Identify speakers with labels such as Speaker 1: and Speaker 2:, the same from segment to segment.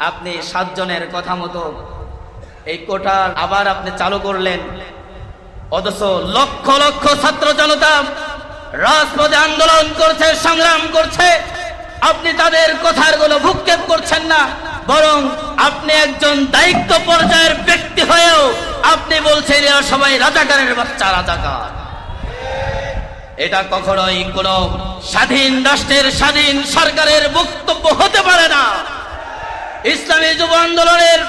Speaker 1: আপনি সাতজনের কথা মতো এই কোটা আবার আপনি চালু করলেন। অথচ লক্ষ লক্ষ ছাত্র জনতা রাজপথে আন্দোলন করছে, সংগ্রাম করছে। আপনি তাদের কথারগুলো ভূক্ষেপ করছেন না, বরং আপনি একজন দায়িত্ব পর্যায়ের ব্যক্তি হয়েও আপনি বলছেন, এরা সবাই রাজাকারের বাচ্চা, রাজাকার। এটা কখনোই কোন স্বাধীন রাষ্ট্রের, স্বাধীন সরকারের বক্তব্য হতে পারে না। ইসলামী যুব আন্দোলনের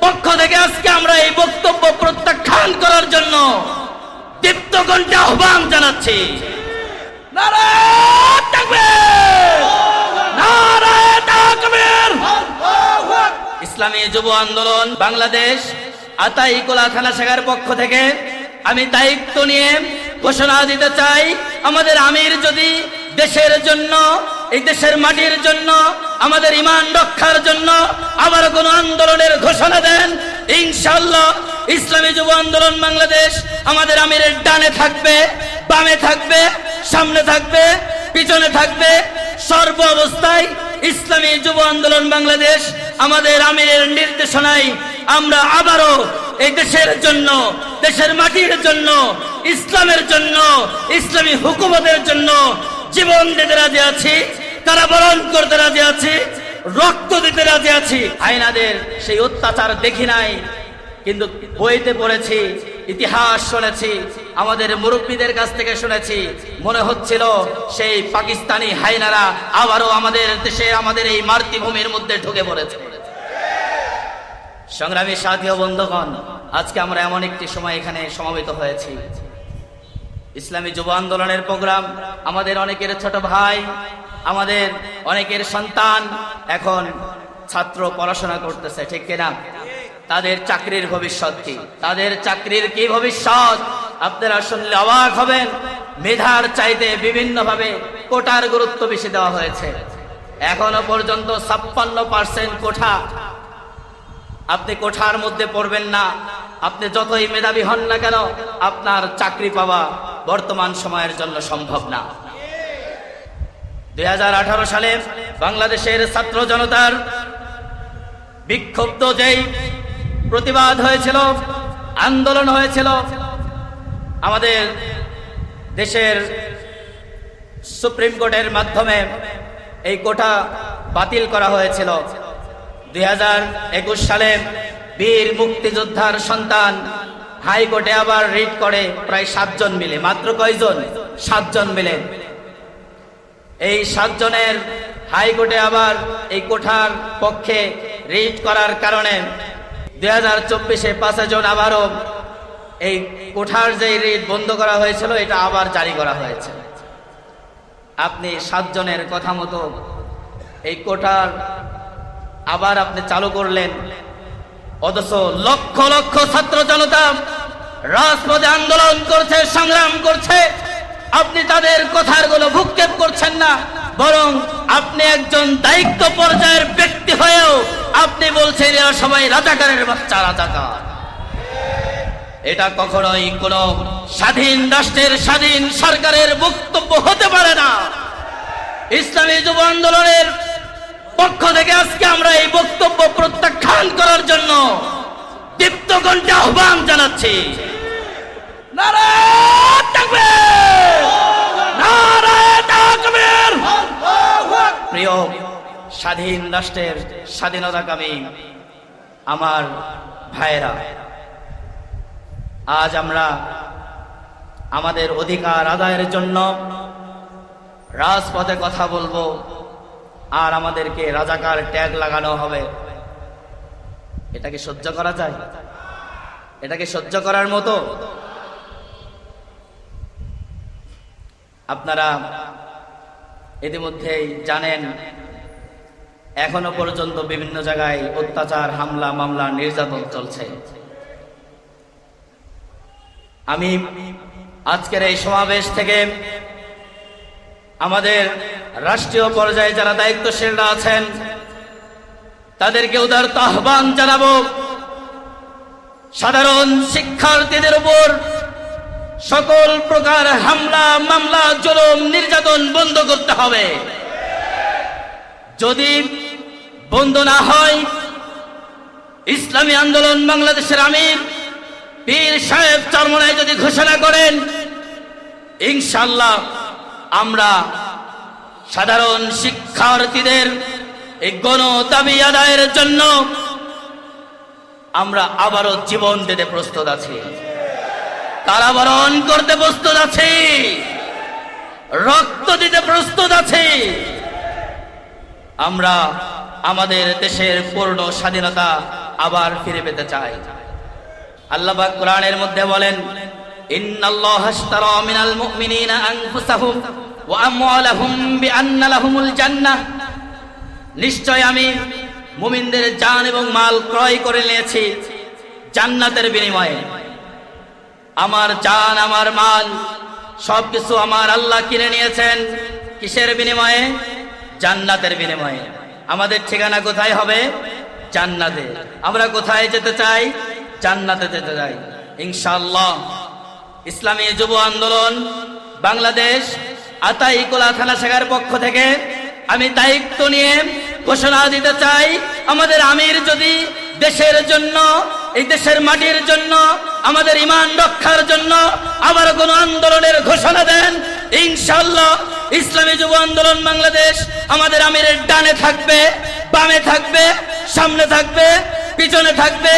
Speaker 1: পক্ষ থেকে আজকে আমরা এই বক্তব্য প্রত্যাখ্যান করার জন্য দীপ্ত কণ্ঠে আহ্বান জানাচ্ছি! ইসলামী যুব আন্দোলন বাংলাদেশ আতাইকুলা থানা শাখার পক্ষ থেকে আমি দায়িত্ব নিয়ে ঘোষণা দিতে চাই। আমাদের আমির যদি দেশের জন্য এই দেশের মাটির জন্য, আমাদের ইমান রক্ষার জন্য আবার কোন আন্দোলনের ঘোষণা দেন। ইনশাল্লাহ ইসলামী যুব আন্দোলন বাংলাদেশ আমাদের আমিরের ডানে থাকবে, বামে থাকবে, সামনে থাকবে, পিছনে থাকবে। সর্ব অবস্থায় ইসলামী যুব আন্দোলন বাংলাদেশ আমাদের আমিরের নির্দেশনায় আমরা আবারও এই দেশের জন্য, দেশের মাটির জন্য, ইসলামের জন্য, ইসলামী হুকুমতের জন্য জীবন দিতে রাজি আছি, কারাবরণ করতে রাজি আছি, রক্ত দিতে রাজি আছি। আইনাদের সেই অত্যাচার দেখি নাই, কিন্তু বইতে পড়েছি, ইতিহাস শুনেছি, আমাদের মুরব্বীদের কাছ থেকে শুনেছি, মনে হচ্ছিল সেই পাকিস্তানি হাইনারা আবারও আমাদের দেশে, আমাদের এই মাতৃভূমির মধ্যে ঢুকে পড়েছে। সংগ্রামী সাথী বন্ধুগণ, আজকে আমরা এমন একটি সময় এখানে সমবেত হয়েছি। ইসলামী যুব আন্দোলনের প্রোগ্রাম, আমাদের অনেকের ছোট ভাই, আমাদের অনেকের সন্তান এখন ছাত্র পড়াশোনা করতেছে, ঠিক কিনা? তাদের চাকরির ভবিষ্যৎ কি? তাদের চাকরির কি ভবিষ্যৎ? আপনারা শুনলে অবাক হবেন, মেধার চাইতে বিভিন্নভাবে কোটার গুরুত্ব বেশি দেওয়া হয়েছে। এখনও পর্যন্ত ছাপ্পান্ন পার্সেন্ট কোঠা। আপনি কোঠার মধ্যে পড়বেন না, আপনি যতই মেধাবী হন না কেন, আপনার চাকরি পাওয়া বর্তমান সময়ের জন্য সম্ভব না। দুই হাজার আঠারো সালে বাংলাদেশের ছাত্র জনতার বিক্ষুব্ধ যেই প্রতিবাদ হয়েছিল, আন্দোলন হয়েছিল, আমাদের দেশের সুপ্রিম কোর্টের মাধ্যমে এই কোটা বাতিল করা হয়েছিল। দুই হাজার একুশ সালে বীর মুক্তিযোদ্ধার সন্তান হাইকোর্টে আবার রিট করে প্রায় সাতজন মিলে, মাত্র কয়জন? সাতজন মিলে। এই সাতজনের হাইকোর্টে আবার এই কোঠার পক্ষে রিট করার কারণে দুই হাজার চব্বিশে পাঁচজন আবারও এই কোঠার যে রিট বন্ধ করা হয়েছিল, এটা আবার জারি করা হয়েছে। আপনি সাতজনের কথা মতো এই কোঠার আবার আপনি চালু করলেন। অথচ লক্ষ লক্ষ ছাত্র জনতা রাজপথে আন্দোলন করছে, সংগ্রাম করছে। আপনি তাদের কথারগুলো ভূক্ষেপ করছেন না, বরং আপনি একজন দায়িত্ব পর্যায়ের ব্যক্তি হয়েও আপনি বলছেন, এরা সবাই রাজাকারের বাচ্চা, রাজাকার। এটা কখনোই কোন স্বাধীন রাষ্ট্রের, স্বাধীন সরকারের বক্তব্য হতে পারে না। ইসলামী যুব আন্দোলনের পক্ষ থেকে আজকে আমরা এই বক্তব্য প্রত্যাখ্যান করার জন্য দীপ্ত কণ্ঠে আহ্বান জানাচ্ছি! প্রিয় স্বাধীন রাষ্ট্রের স্বাধীনতাকামী আমার ভাইয়েরা, আজ আমরা আমাদের অধিকার আদায়ের জন্য রাজপথে কথা বলব। আর আমাদেরকে রাজাকার ট্যাগ লাগানো হবে। এটাকে সহ্য করা যায়? এটাকে সহ্য করার মতো? আপনারা ইতিমধ্যেই জানেন, এখনও পর্যন্ত বিভিন্ন জায়গায় অত্যাচার, হামলা, মামলা, নির্যাতন চলছে। আমি আজকের এই সমাবেশ থেকে আমাদের রাষ্ট্রীয় পর্যায়ে যারা দায়িত্বশীলরা আছেন, তাদেরকে উদারত আহ্বান জানাব। সাধারণ শিক্ষার্থীদের উপর সকল প্রকার হামলা, মামলা, জুলুম, নির্যাতন বন্ধ করতে হবে। যদি বন্ধ না হয়, ইসলামী আন্দোলন বাংলাদেশের আমির পীর সাহেব চরমনায় যদি ঘোষণা করেন ইনশাল্লাহ আমরা সাধারণ শিক্ষার্থীদের এই গণ দাবি আদায়ের জন্য আমরা আবারও জীবন দিতে প্রস্তুত আছি। কারাবরণ করতে প্রস্তুত আছি। রক্ত দিতে প্রস্তুত আছি। আমরা আমাদের দেশের পূর্ণ স্বাধীনতা আবার ফিরে পেতে চাই। আল্লাহ কোরআনের মধ্যে বলেন নিশ্চয় আমি মুমিনদের জান এবং মাল ক্রয় করে নিয়েছি জান্নাতের বিনিময়ে। আমার জান, আমার মাল সবকিছু আমার আল্লাহ কিনে নিয়েছেন কিসের বিনিময়ে? জান্নাতের বিনিময়ে। আমাদের ঠিকানা কোথায় হবে? জান্নাতে। আমরা কোথায় যেতে চাই? জান্নাতে যেতে চাই। ইনশাআল্লাহ ইসলামী যুব আন্দোলন বাংলাদেশ আতাইকুলা থানা শাখার পক্ষ থেকে আমি দায়িত্ব নিয়ে ঘোষণা দিতে চাই, আমাদের আমির যদি দেশের জন্য, এই দেশের মাটির জন্য, আমাদের ইমান রক্ষার জন্য আবার কোন আন্দোলনের ঘোষণা দেন ইনশাল্লাহ ইসলামী যুব আন্দোলন বাংলাদেশ আমাদের আমিরের ডানে থাকবে, বামে থাকবে, সামনে থাকবে, পিছনে থাকবে,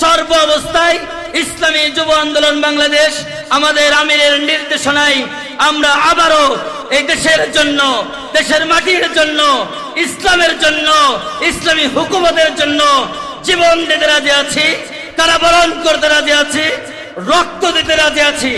Speaker 1: সর্ব অবস্থায় ইসলামী যুব আন্দোলন বাংলাদেশ আমাদের আমিরের নির্দেশনায় আমরা আবারও এই দেশের জন্য, দেশের মাটির জন্য, ইসলামের জন্য, ইসলামী হুকুমতের জন্য জীবন দিতে রাজি আছি, কারাবরণ করতে রাজি আছি, রক্ত দিতে রাজি আছি।